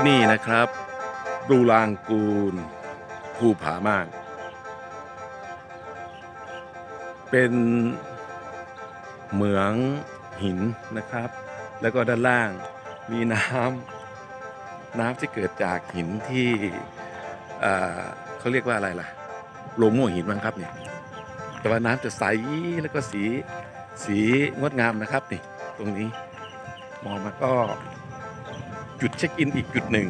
ที่นี่นะครับดูลางกูลภูผามาก เป็นเหมืองหินนะครับ แล้วก็ด้านล่างมีน้ำน้ำที่เกิดจากหินที่เเขาเรียกว่าอะไรล่ะโลงโม่หินมั้งครับเนี่ยแต่ว่าน้ำจะใสแล้วก็สีสีงดงามนะครับนี่ตรงนี้มองมาก็ จุดเช็คอินอีกจุดหนึ่ง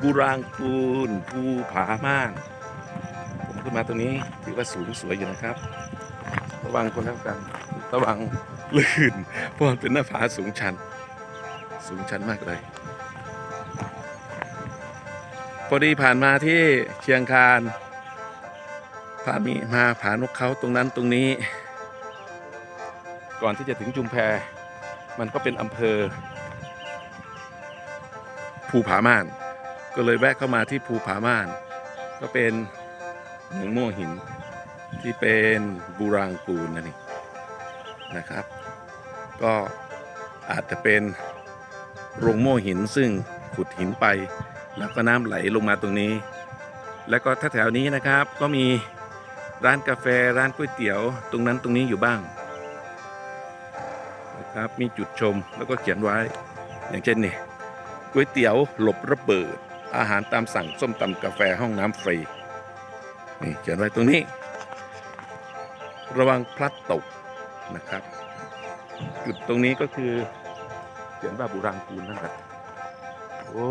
บูรางกูลภูผาม่านผมขึ้นมาตรงนี้ถือว่าสูงสวยอยู่นะครับ ระวังคนแล้วกัน ระวังลื่นเพราะมันเป็นหน้าผาสูงชัน สูงชันมากเลย พอดีผ่านมาที่เชียงคานพามีมาผานกเขาตรงนั้นตรงนี้ ก่อนที่จะถึงจุมแพมันก็เป็นอำเภอ ภูผาม่าน ก็เลยแวะเข้ามาที่ภูผาม่าน ก็เป็นเหมืองโม่หินที่เป็นบูรางกูลนั่นเองนะครับ ก็อาจจะเป็นโรงโม่หินซึ่งขุดหินไป แล้วก็น้ำไหลลงมาตรงนี้ แล้วก็ถ้าแถวนี้นะครับก็มีร้านกาแฟร้านก๋วยเตี๋ยว ตรงนั้นตรงนี้อยู่บ้างนะครับมีจุดชมแล้วก็เขียนไว้อย่างเช่นนี่ ก๋วยเตี๋ยวหลบระเบิด อาหารตามสั่งส้มตำกาแฟห้องน้ำฟรี นี่เขียนไว้ตรงนี้ ระวังพลัดตกนะครับ จุดตรงนี้ก็คือ เขียนว่าบุรังกูลนั่นแหละโอ้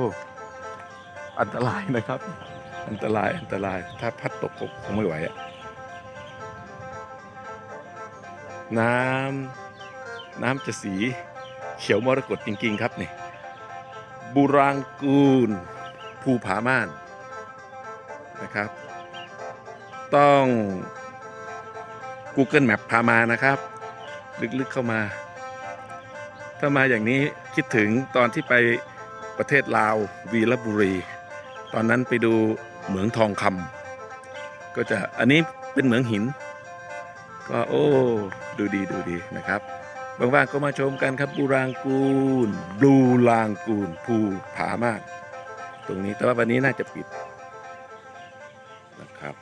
อันตรายนะครับ อันตรายอันตรายถ้าพลัดตกก็คงไม่ไหวอะน้ำน้ำจะสีเขียวมรกตจริง ๆ ครับนี่ บุรังกูล ภูผาม่านนะครับ ต้อง Google Map พามานะครับ ลึกๆเข้ามา ถ้ามาอย่างนี้คิดถึงตอนที่ไปประเทศลาววีรบุรี ตอนนั้นไปดูเหมืองทองคำก็จะอันนี้เป็นเหมืองหิน ก็โอ้ ดูดีดูดีนะครับ ว่างๆก็มาชมกันครับบูรางกูลบูรางกูลภูผามาก ตรงนี้แต่ว่าวันนี้น่าจะปิดนะครับ